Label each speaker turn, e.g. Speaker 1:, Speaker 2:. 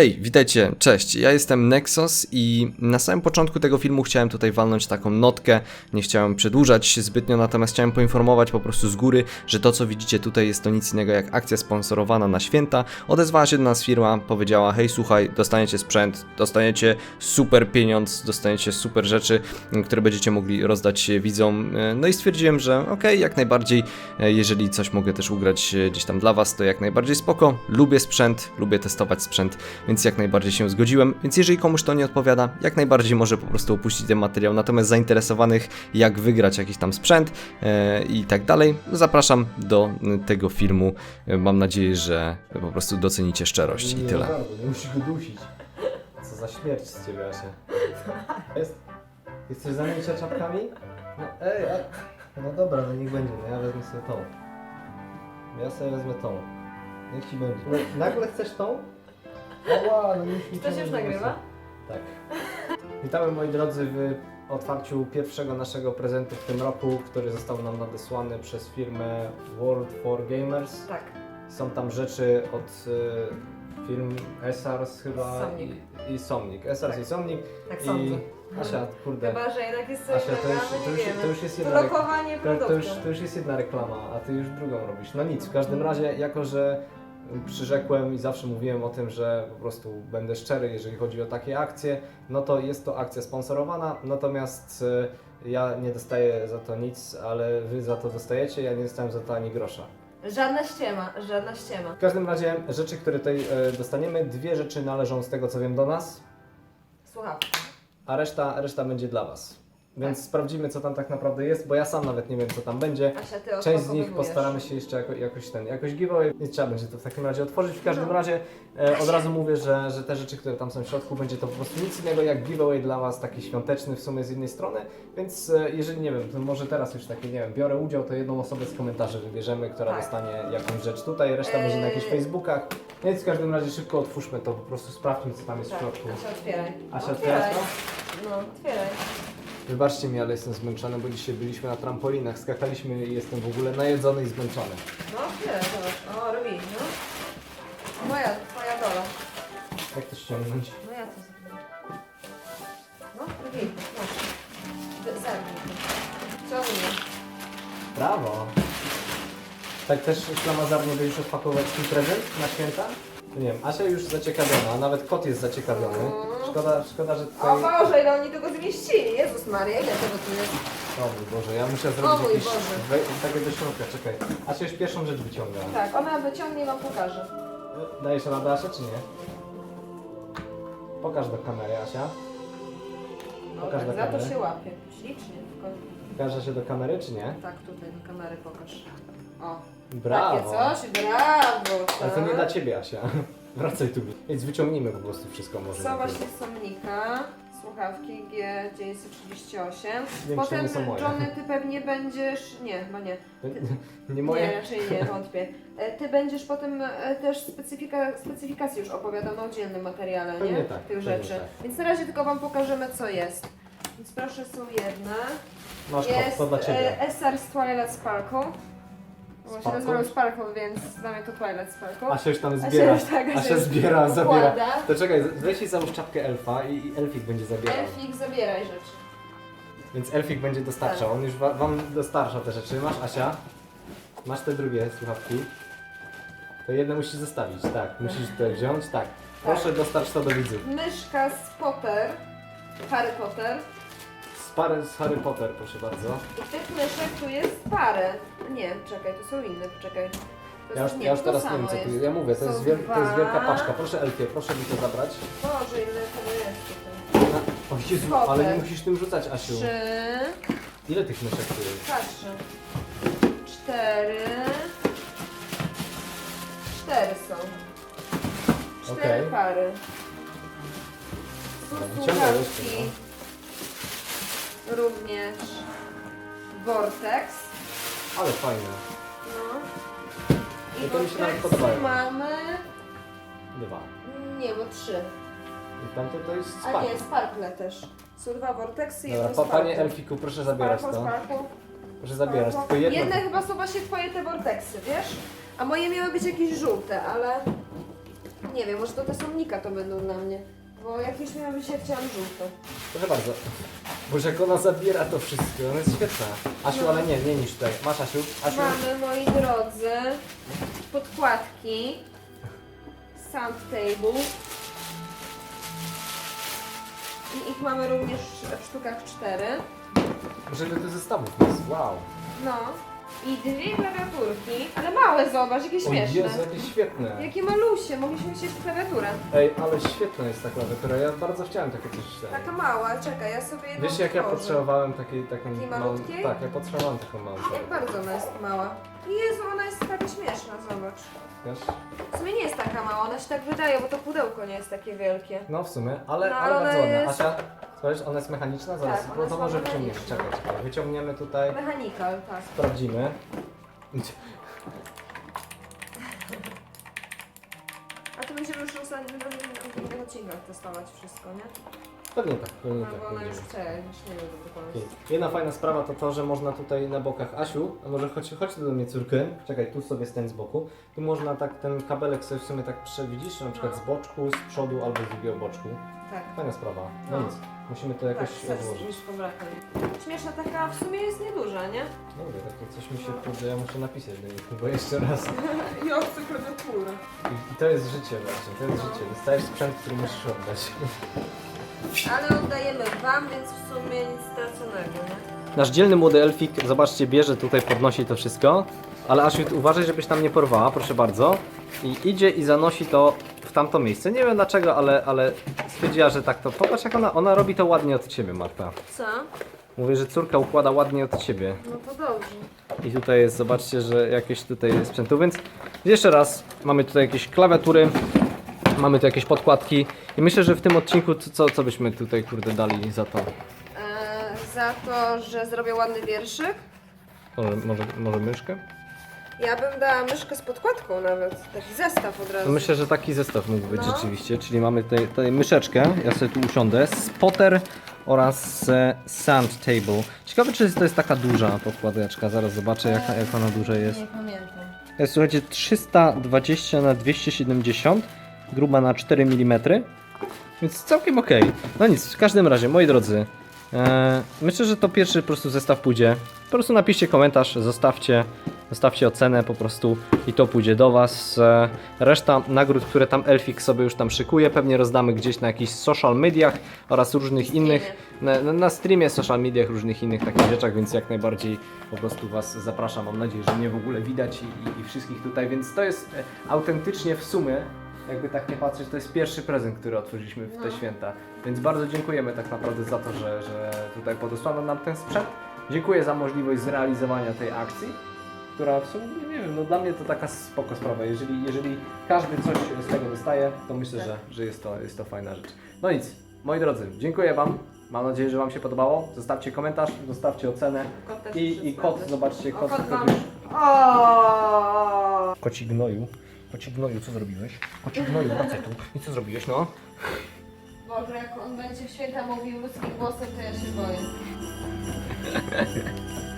Speaker 1: Hej, witajcie, cześć, ja jestem Nexus i na samym początku tego filmu chciałem tutaj walnąć taką notkę, nie chciałem przedłużać zbytnio, natomiast chciałem poinformować po prostu z góry, że to co widzicie tutaj jest to nic innego jak akcja sponsorowana na święta. Odezwała się do nas firma, powiedziała, hej słuchaj, dostaniecie sprzęt, dostaniecie super pieniądz, dostaniecie super rzeczy, które będziecie mogli rozdać widzom. No i stwierdziłem, że okej, jak najbardziej, jeżeli coś mogę też ugrać gdzieś tam dla was, to jak najbardziej spoko. Lubię sprzęt, lubię testować sprzęt, więc jak najbardziej się zgodziłem. Więc jeżeli komuś to nie odpowiada, jak najbardziej może po prostu opuścić ten materiał. Natomiast zainteresowanych, jak wygrać jakiś tam sprzęt e, i tak dalej, zapraszam do m, tego filmu. E, Mam nadzieję, że po prostu docenicie szczerość i
Speaker 2: Nie,
Speaker 1: tyle.
Speaker 2: Nie musisz go dusić. Co za śmierć z ciebie, Asia. Jest? Jesteś zajęcia czapkami? No ej, a... No dobra, no niech będzie, no ja wezmę sobie tą. Ja sobie wezmę tą. Niech ci będzie. No, nagle chcesz tą? Oła, no niech mi to
Speaker 3: już
Speaker 2: nie
Speaker 3: nagrywa?
Speaker 2: Tak. Witamy moi drodzy w otwarciu pierwszego naszego prezentu w tym roku, który został nam nadesłany przez firmę World for Gamers.
Speaker 3: Tak.
Speaker 2: Są tam rzeczy od y, firm Esars chyba
Speaker 3: Somnik.
Speaker 2: i, i Somnik. Esars
Speaker 3: Tak.
Speaker 2: i Somnik.
Speaker 3: Tak
Speaker 2: I. Asia, kurde.
Speaker 3: Chyba, że jednak jest coś
Speaker 2: Asia, to już, to, już, to już jest jedna rek-
Speaker 3: lokowanie
Speaker 2: to,
Speaker 3: produktu.
Speaker 2: to, już, to już jest jedna reklama, a ty już drugą robisz. No nic, w każdym razie, jako że przyrzekłem i zawsze mówiłem o tym, że po prostu będę szczery, jeżeli chodzi o takie akcje, no to jest to akcja sponsorowana, natomiast y, ja nie dostaję za to nic, ale wy za to dostajecie, ja nie dostałem za to ani grosza.
Speaker 3: Żadna ściema, żadna ściema.
Speaker 2: W każdym razie rzeczy, które tutaj e, dostaniemy, dwie rzeczy należą z tego co wiem do nas,
Speaker 3: Słuchawki.
Speaker 2: a reszta, reszta będzie dla Was. Więc
Speaker 3: Tak.
Speaker 2: sprawdzimy co tam tak naprawdę jest, bo ja sam nawet nie wiem co tam będzie.
Speaker 3: Asia, ty
Speaker 2: Część z nich postaramy się jeszcze jako, jakoś ten, jakoś giveaway, nie trzeba będzie to w takim razie otworzyć. W każdym
Speaker 3: No.
Speaker 2: razie e, od razu mówię, że, że te rzeczy, które tam są w środku, będzie to po prostu nic innego jak giveaway dla Was, taki świąteczny w sumie z jednej strony, więc e, jeżeli nie wiem, to może teraz już takie, nie wiem, biorę udział, to jedną osobę z komentarzy wybierzemy, która
Speaker 3: Tak.
Speaker 2: dostanie jakąś rzecz tutaj, reszta będzie na jakichś
Speaker 3: Eee.
Speaker 2: Facebookach, więc w każdym razie szybko otwórzmy to, po prostu sprawdźmy co tam jest w
Speaker 3: Tak,
Speaker 2: środku.
Speaker 3: Asia, otwieraj.
Speaker 2: Asia, otwierasz
Speaker 3: otwieraj.
Speaker 2: to?
Speaker 3: No, otwieraj.
Speaker 2: Wybaczcie mi, ale jestem zmęczony, bo dzisiaj byliśmy na trampolinach, skakaliśmy i jestem w ogóle najedzony i zmęczony.
Speaker 3: No, otwieraj, zobacz. O, robi, no. Moja, twoja dola.
Speaker 2: Jak to ściągnąć?
Speaker 3: No ja co zrobię? No, robi. Wy- Zerwij. Ciągnij.
Speaker 2: Brawo! Tak też ślamazarnie będziesz odpakować swój prezent na święta? Nie wiem, Asia już zaciekawiona, a nawet kot jest zaciekawiony. Szkoda, szkoda że
Speaker 3: O
Speaker 2: tutaj...
Speaker 3: Boże, ile oni tego zmieścili. Jezus Maria, ile tego tu jest?
Speaker 2: O mój Boże, ja muszę zrobić
Speaker 3: mój
Speaker 2: jakieś...
Speaker 3: Boże.
Speaker 2: We... Takie do środka, czekaj. Asia już pierwszą rzecz wyciąga.
Speaker 3: Tak, ona wyciągnie i wam pokaże.
Speaker 2: Dajesz radę Asia, czy nie? Pokaż do kamery, Asia.
Speaker 3: No,
Speaker 2: Pokaż
Speaker 3: tak,
Speaker 2: do
Speaker 3: za to
Speaker 2: kamery.
Speaker 3: się łapie. Ślicznie. Tylko
Speaker 2: Pokaże się do kamery, czy nie?
Speaker 3: tak tutaj do kamery pokaż. O.
Speaker 2: Brawo!
Speaker 3: Takie coś? Brawo!
Speaker 2: Ale to
Speaker 3: tak.
Speaker 2: nie dla ciebie, Asia. Wracaj tu. Więc wyciągnijmy po prostu wszystko może. Najpierw.
Speaker 3: właśnie somnika, słuchawki G938.
Speaker 2: Większe
Speaker 3: Potem
Speaker 2: nie są moje.
Speaker 3: Johnny, ty pewnie będziesz. Nie, chyba nie.
Speaker 2: Nie
Speaker 3: Nie,
Speaker 2: moje?
Speaker 3: raczej nie, wątpię. E, Ty będziesz potem e, też specyfika, specyfikację już opowiadał na oddzielnym materiale,
Speaker 2: Pewnie
Speaker 3: nie?
Speaker 2: tak,
Speaker 3: Tych
Speaker 2: pewnie
Speaker 3: rzeczy.
Speaker 2: tak.
Speaker 3: Więc na razie tylko wam pokażemy co jest. Więc proszę są jedne.
Speaker 2: Masz kot,
Speaker 3: Jest
Speaker 2: to dla ciebie.
Speaker 3: e, SR z Twilight Sparkle. Właśnie
Speaker 2: Sparkle?
Speaker 3: nazywam Sparkle, więc mnie to Twilight Sparkle.
Speaker 2: Asia już tam zbiera.
Speaker 3: już tak, Asia
Speaker 2: Asia
Speaker 3: już
Speaker 2: zbiera,
Speaker 3: układa.
Speaker 2: zabiera. To czekaj, weź i załóż czapkę elfa i, i elfik będzie zabierał.
Speaker 3: Elfik, zabieraj rzeczy.
Speaker 2: Więc elfik będzie dostarczał.
Speaker 3: Tak.
Speaker 2: On już wa wam dostarcza te rzeczy. Masz Asia? Masz te drugie słuchawki? To jedne musisz zostawić, tak. Musisz to wziąć, tak. Proszę dostarcz to do widzów.
Speaker 3: Myszka z Potter. Harry Potter.
Speaker 2: Z, parę, z Harry Potter, proszę bardzo.
Speaker 3: I tych myszek tu jest parę. Nie, czekaj, to są inne, czekaj. To
Speaker 2: Ja już,
Speaker 3: jest-
Speaker 2: ja już
Speaker 3: to
Speaker 2: teraz nie wiem co tu
Speaker 3: jest.
Speaker 2: Ja mówię, to
Speaker 3: Są
Speaker 2: jest, wiel to jest wielka
Speaker 3: dwa.
Speaker 2: paczka. Proszę Elfie, proszę mi to zabrać.
Speaker 3: Boże, ile tego jest tutaj.
Speaker 2: Na- O Jezu, ale nie musisz tym rzucać, Asiu.
Speaker 3: Trzy.
Speaker 2: Ile tych myszek tu jest?
Speaker 3: Patrzę. Cztery. Cztery są. Cztery
Speaker 2: Okej.
Speaker 3: pary. Tu
Speaker 2: No, wyciągaj jeszcze,
Speaker 3: słuchawki. Również Vortex.
Speaker 2: Ale fajne.
Speaker 3: No.
Speaker 2: No to mi się nawet
Speaker 3: Vortexy
Speaker 2: podobają.
Speaker 3: mamy...
Speaker 2: Dwa.
Speaker 3: Nie, bo trzy.
Speaker 2: I tamte to jest
Speaker 3: A nie, Sparkle też. Są dwa Vortexy i
Speaker 2: Dobra,
Speaker 3: jedno
Speaker 2: pa, panie
Speaker 3: Sparkle.
Speaker 2: Elfiku, proszę zabierać
Speaker 3: Sparkle,
Speaker 2: to.
Speaker 3: Sparkle.
Speaker 2: Proszę zabierać, tylko jedno.
Speaker 3: Jedne chyba są właśnie twoje te Vortexy, wiesz? A moje miały być jakieś żółte, ale... Nie wiem, może to te somnika to będą dla mnie. Bo jakieś miały się chciałam żółte.
Speaker 2: Proszę bardzo. Boże, jak ona zabiera to wszystko, ona jest świetna. Asiu, ale nie, nie niż tutaj. Masz Asiu? Asiu?
Speaker 3: Mamy, moi drodzy, podkładki. Sound table. I ich mamy również w sztukach cztery.
Speaker 2: Żeby do zestawów jest, wow.
Speaker 3: No. I dwie klawiaturki, zobacz, jakie
Speaker 2: O
Speaker 3: śmieszne.
Speaker 2: Jezu, jakie świetne.
Speaker 3: Jakie malusie, mogliśmy chcieć klawiaturę.
Speaker 2: Ej, ale świetna jest ta klawiatura, ja bardzo chciałem takie coś.
Speaker 3: Taka mała, czekaj, ja sobie jedną
Speaker 2: Wiesz jak ja
Speaker 3: otworzę.
Speaker 2: potrzebowałem takiej taką
Speaker 3: Takiej
Speaker 2: małą...
Speaker 3: malutkiej?
Speaker 2: Tak, ja potrzebowałem taką małą
Speaker 3: Jak
Speaker 2: klawiaturę.
Speaker 3: bardzo ona jest mała. Jezu, ona jest taka śmieszna, zobacz.
Speaker 2: Wiesz?
Speaker 3: W sumie nie jest taka mała, ona się tak wydaje, bo to pudełko nie jest takie wielkie.
Speaker 2: No w sumie, ale,
Speaker 3: No,
Speaker 2: ale
Speaker 3: ale
Speaker 2: bardzo
Speaker 3: ona
Speaker 2: ładna.
Speaker 3: jest-
Speaker 2: ona jest mechaniczna? Zaraz,
Speaker 3: Tak, ona
Speaker 2: no
Speaker 3: jest
Speaker 2: to może
Speaker 3: mechaniczna.
Speaker 2: Czekaj, czekaj. Wyciągniemy tutaj,
Speaker 3: Mechanikal, tak.
Speaker 2: sprawdzimy.
Speaker 3: To będziemy już w ostatnich odcinkach testować wszystko, nie?
Speaker 2: Pewnie tak, pewnie
Speaker 3: No,
Speaker 2: tak.
Speaker 3: bo ona już chce, już nie wiem do
Speaker 2: Okej.
Speaker 3: pomysłu.
Speaker 2: Jedna fajna sprawa to to, że można tutaj na bokach Asiu, a może chodź, chodź tu do mnie córkę, czekaj, tu sobie stań z boku. Tu można tak ten kabelek sobie w sumie tak przewidzisz, na przykład
Speaker 3: No.
Speaker 2: z boczku, z przodu albo z drugiego boczku.
Speaker 3: Tak.
Speaker 2: Fajna sprawa. No,
Speaker 3: No.
Speaker 2: nic, musimy to jakoś
Speaker 3: tak,
Speaker 2: odłożyć.
Speaker 3: powracam. Śmieszna taka w sumie jest nieduża, nie?
Speaker 2: Dobra, takie coś mi się kurde, ja muszę napisać do nich, bo jeszcze raz.
Speaker 3: I obcy klawiatura.
Speaker 2: I, I to jest życie właśnie, to jest życie. Dostajesz sprzęt, który musisz oddać.
Speaker 3: Ale oddajemy wam, więc w sumie nic straconego, nie?
Speaker 2: Nasz dzielny młody elfik, zobaczcie, bierze tutaj, podnosi to wszystko. Ale Asiu, uważaj, żebyś tam nie porwała, proszę bardzo. I idzie i zanosi to w tamto miejsce. Nie wiem dlaczego, ale, ale stwierdziła, że tak to. Popatrz jak ona, ona robi to ładnie od ciebie, Marta.
Speaker 3: Co?
Speaker 2: Mówię, że córka układa ładnie od ciebie.
Speaker 3: No to dobrze.
Speaker 2: I tutaj jest, zobaczcie, że jakieś tutaj jest sprzętu, więc jeszcze raz, mamy tutaj jakieś klawiatury, mamy tu jakieś podkładki i myślę, że w tym odcinku co- co, byśmy tutaj kurde dali za to?
Speaker 3: Eee, za to, że zrobię ładny wierszyk.
Speaker 2: Może, może, może myszkę?
Speaker 3: Ja bym dała myszkę z podkładką nawet. Taki zestaw od razu.
Speaker 2: No myślę, że taki zestaw mógł być
Speaker 3: No.
Speaker 2: rzeczywiście, czyli mamy tutaj, tutaj myszeczkę, ja sobie tu usiądę, spotter oraz e, sand table. Ciekawe, czy to jest taka duża podkładeczka, zaraz zobaczę jak, jak ona duża jest.
Speaker 3: Nie pamiętam.
Speaker 2: Jest słuchajcie 320 na 270 gruba na 4 mm więc całkiem ok. No nic, w każdym razie moi drodzy e, myślę, że to pierwszy po prostu zestaw pójdzie. Po prostu napiszcie komentarz, zostawcie zostawcie ocenę po prostu i to pójdzie do was. E, reszta nagród, które tam Elfik sobie już tam szykuje pewnie rozdamy gdzieś na jakichś social mediach oraz różnych innych. na, na, na streamie, social mediach, różnych innych takich rzeczach, więc jak najbardziej po prostu Was zapraszam. Mam nadzieję, że mnie w ogóle widać i, i, i wszystkich tutaj, więc to jest e, autentycznie w sumie, jakby tak nie patrzeć, to jest pierwszy prezent, który otworzyliśmy w te
Speaker 3: No.
Speaker 2: święta. Więc bardzo dziękujemy tak naprawdę za to, że, że tutaj podesłano nam ten sprzęt. Dziękuję za możliwość zrealizowania tej akcji, która w sumie, nie wiem, no dla mnie to taka spoko sprawa. Jeżeli, jeżeli każdy coś z tego dostaje, to myślę,
Speaker 3: Tak.
Speaker 2: że, że jest, to, jest to fajna rzecz. No nic, moi drodzy, dziękuję Wam. Mam nadzieję, że Wam się podobało. Zostawcie komentarz, zostawcie ocenę.
Speaker 3: Kot też
Speaker 2: I, i kot,
Speaker 3: sprawdzać.
Speaker 2: zobaczcie,
Speaker 3: O,
Speaker 2: kot.
Speaker 3: kot
Speaker 2: kot
Speaker 3: wam.
Speaker 2: już-
Speaker 3: O!
Speaker 2: Koci gnoju. Koci gnoju, co zrobiłeś? Koci gnoju, wracaj tu. I co zrobiłeś, no?
Speaker 3: Boże, jak on będzie w święta mówił ludzkim głosem, to ja się boję.